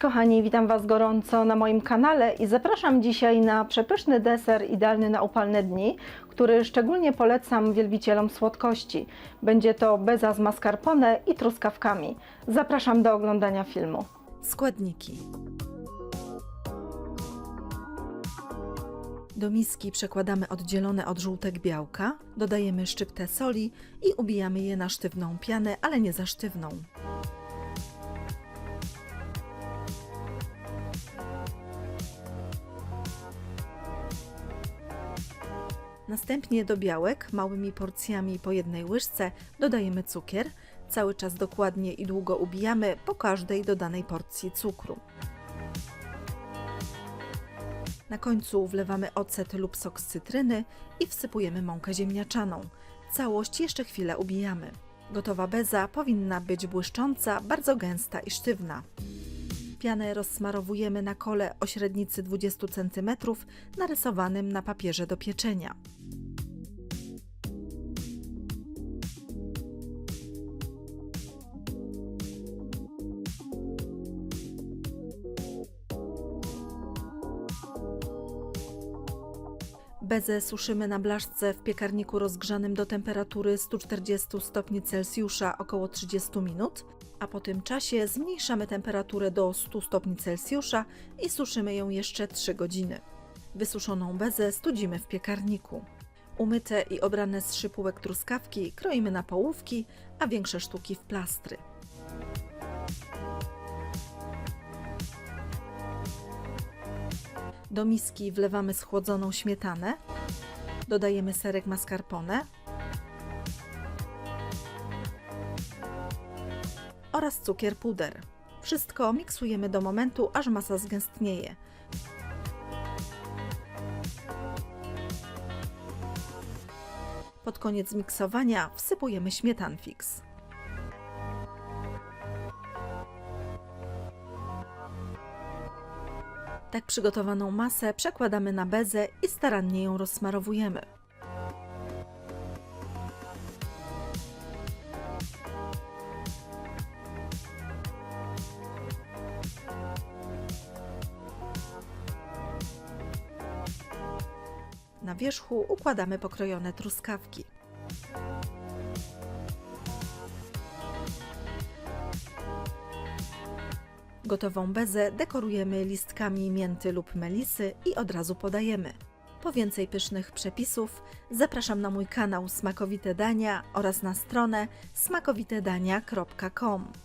kochani, witam Was gorąco na moim kanale i zapraszam dzisiaj na przepyszny deser idealny na upalne dni, który szczególnie polecam wielbicielom słodkości. Będzie to beza z mascarpone i truskawkami. Zapraszam do oglądania filmu. Składniki. Do miski przekładamy oddzielone od żółtek białka, dodajemy szczyptę soli i ubijamy je na sztywną pianę, ale nie za sztywną. Następnie do białek małymi porcjami po jednej łyżce dodajemy cukier. Cały czas dokładnie i długo ubijamy po każdej dodanej porcji cukru. Na końcu wlewamy ocet lub sok z cytryny i wsypujemy mąkę ziemniaczaną. Całość jeszcze chwilę ubijamy. Gotowa beza powinna być błyszcząca, bardzo gęsta i sztywna. Pianę rozsmarowujemy na kole o średnicy 20 cm narysowanym na papierze do pieczenia. Bezę suszymy na blaszce w piekarniku rozgrzanym do temperatury 140 stopni Celsjusza około 30 minut, a po tym czasie zmniejszamy temperaturę do 100 stopni Celsjusza i suszymy ją jeszcze 3 godziny. Wysuszoną bezę studzimy w piekarniku. Umyte i obrane z szypułek truskawki kroimy na połówki, a większe sztuki w plastry. Do miski wlewamy schłodzoną śmietanę, dodajemy serek mascarpone oraz cukier puder. Wszystko miksujemy do momentu, aż masa zgęstnieje. Pod koniec miksowania wsypujemy śmietanfix. Tak przygotowaną masę przekładamy na bezę i starannie ją rozsmarowujemy. Na wierzchu układamy pokrojone truskawki. Gotową bezę dekorujemy listkami mięty lub melisy i od razu podajemy. Po więcej pysznych przepisów zapraszam na mój kanał Smakowite Dania oraz na stronę smakowitedania.com.